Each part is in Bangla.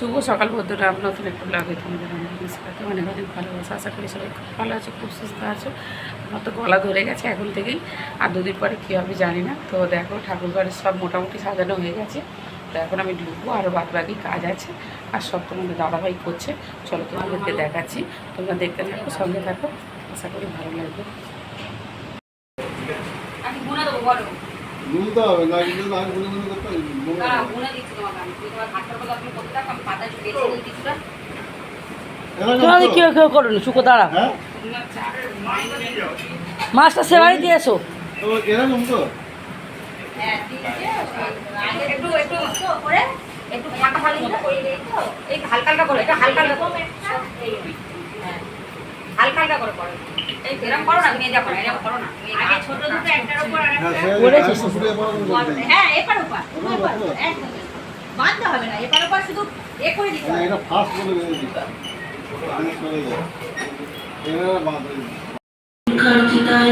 শুভ সকাল বন্ধুরা আপনার নতুন একটু লাগে তোমাদের নমস্কারকে অনেক অনেক ভালোবাসা, আশা করি সবাই খুব ভালো আছে, খুব সুস্থ আছো। আমার তো গলা ধরে গেছে এখন থেকেই, আর দুদিন পরে কী হবে জানি না। তো দেখো ঠাকুর ঘরের সব মোটামুটি সাজানো হয়ে গেছে। তো এখন আমি ঢুকবো আরও বাদ বাকি কাজ আছে, আর সব তোমাদের দাদাভাই করছে। চলো তোমাদেরকে দেখাচ্ছি, তোমরা দেখতে থাকো, সঙ্গে থাকো। আশা করি ভালো লাগবে আমি গুণা দেবো বলো গুনতে হবে না না না গুণা দিচ্ছি তোমাকে আমি তুমি করতে কিছুটা? তোমাদের কেউ কেউ করুন শুকো দাঁড়া হ্যাঁ? মাছটা সেবাই দিয়ে এসো এরকম তো হ্যাঁ, একটু একটু করে একটু ফাঁকা ফাঁকা করে এই হালকা হালকা করে এটা হালকা হালকা করে। হ্যাঁ, হালকা হালকা করে করো এই এরকম করো না তুমি এটা করো এরকম করো না। আগে ছোট দুটো একটার উপর হ্যাঁ। হ্যাঁ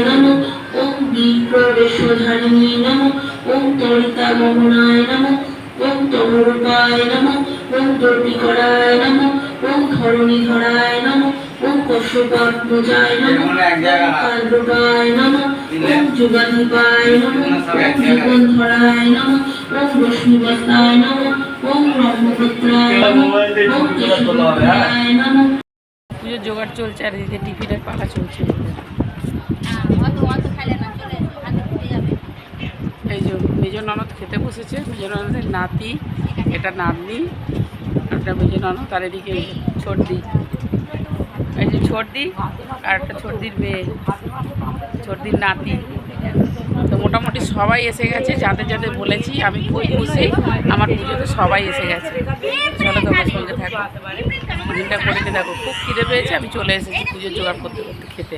নমো ওম বিপ্রবেশধারিণী নমো ওম তরিতা মোহনায় নমো ওম তমরূপায় নমো ওম দর্পিকরায় নমো ওম ধরণীধরায় নমো ওম জোগাড় চলছে আর এদিকে টিফিনের পালা চলছে এই যে মেজ ননদ খেতে বসেছে, মেজ ননদের নাতি এটা নাতনি একটা মেজ ননদ, আর এদিকে ছোট ছোটদি এই যে ছোটদি আর একটা ছোটদির মেয়ে, ছোটদির নাতি। তো মোটামুটি সবাই এসে গেছে, যাদের যাদের বলেছি, আমি কই বসে আমার পুজোতে সবাই এসে গেছে। চলো তোমার সঙ্গে থাকো। দিনটা করে দেখো খুব খিদে পেয়েছে, আমি চলে এসেছি পুজোর জোগাড় করতে করতে খেতে।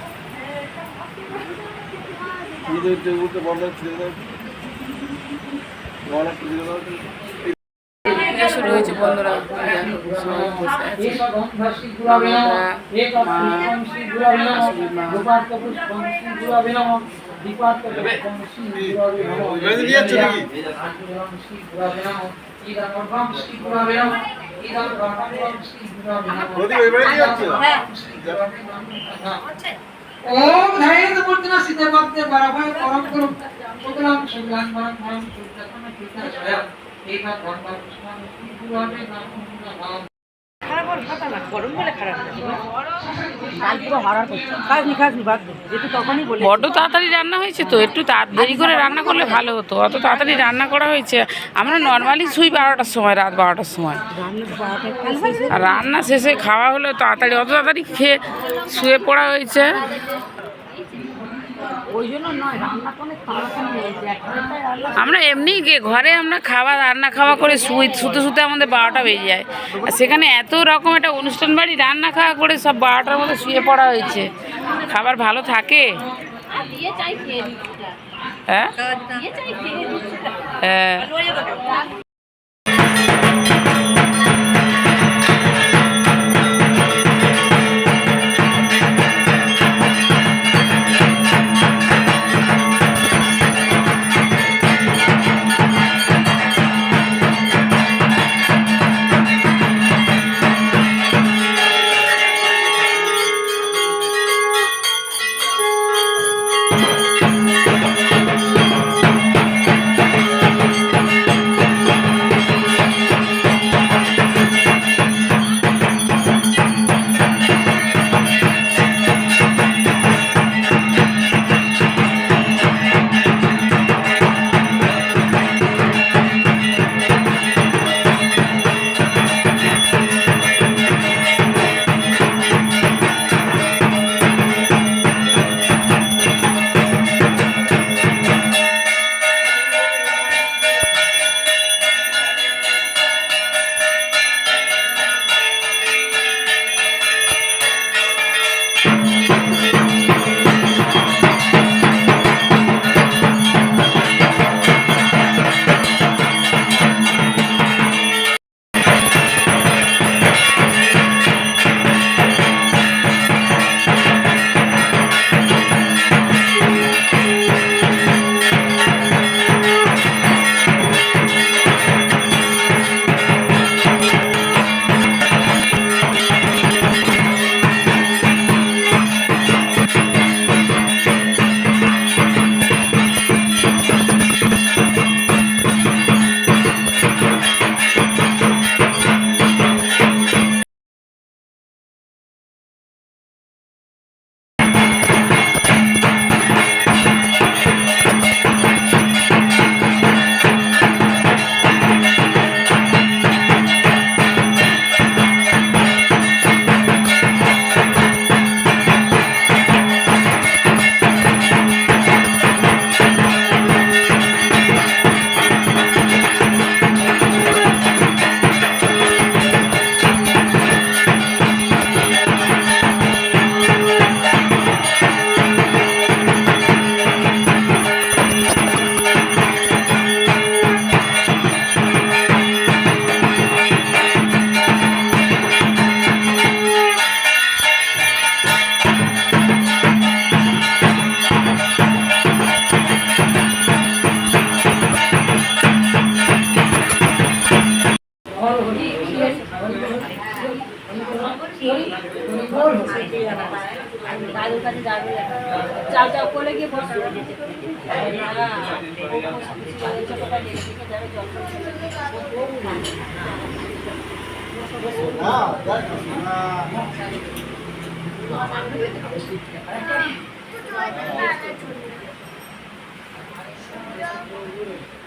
পুজোর টেবিলটা বন্ধ ছেড়ে দাও বড় পুজো দাও শুরু হয়েছে বন্ধুরা সবাই বসে আছে এবারে নিয়ে যাচ্ছ নাকি প্রদীপ এবারে নিয়ে যাচ্ছ ওম ধারণে মূর্তিনা সিদ্ধ ভক্তে বরাভয় পরম গুরু সুতরাং সুতরাং বড্ড তাড়াতাড়ি রান্না হয়েছে তো একটু তা- দেরি করে রান্না করলে ভালো হতো। অত তাড়াতাড়ি রান্না করা হয়েছে আমরা নর্মালি শুই বারোটার সময় রাত বারোটার সময়। রান্না শেষে খাওয়া হলো তাড়াতাড়ি অত তাড়াতাড়ি খেয়ে শুয়ে পড়া হয়েছে ওই জন্য নয় রান্না করে তাড়াতাড়ি হয়েছে একটাই রান্না আমরা এমনি ঘরে আমরা খাওয়া রান্না খাওয়া করে শুই শুতে শুতে আমাদের বারোটা বেজে যায়। আর সেখানে এত রকম একটা অনুষ্ঠান বাড়ি রান্না খাওয়া করে সব বারোটার মধ্যে শুয়ে পড়া হয়েছে। খাবার ভালো থাকে? হ্যাঁ? হ্যাঁ।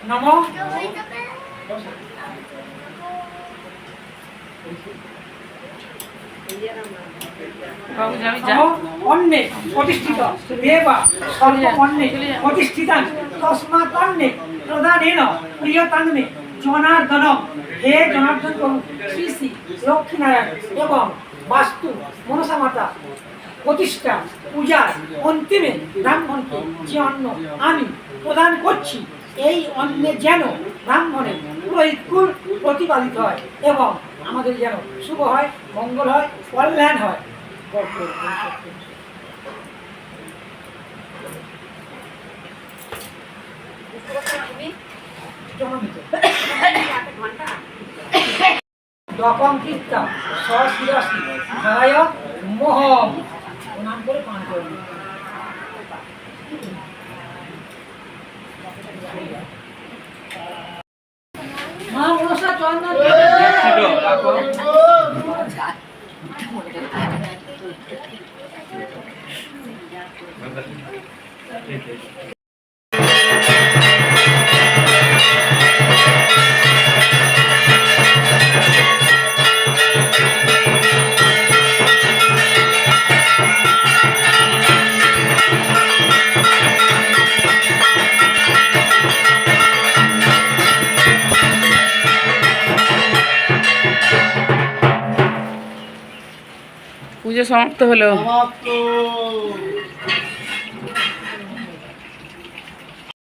নমো Thank you. যা। প্রতিষ্ঠিত দেবা সর্ব অন্নে প্রতিষ্ঠিতান তস্মাৎ অন্নে প্রধানেন প্রিয়তান্মে জনার্দন। হে জনার্দন প্রভু শ্রী শ্রী লক্ষ্মীনারায়ণ এবং বাস্তু মনসা মাতা প্রতিষ্ঠা পূজার অন্তিমে ব্রাহ্মণকে যে অন্ন আমি প্রদান করছি এই অন্নে যেন ব্রাহ্মণের পুরোহিত কুল প্রতিপালিত হয় এবং আমাদের যেন শুভ হয় মঙ্গল হয় কল্যাণ হয়। দকম কীর্তা সশিরসি ধারায় মোহম প্রণাম করে পান করবি মা মনসা চন্দন পুজো সমাপ্ত হলো সমাপ্ত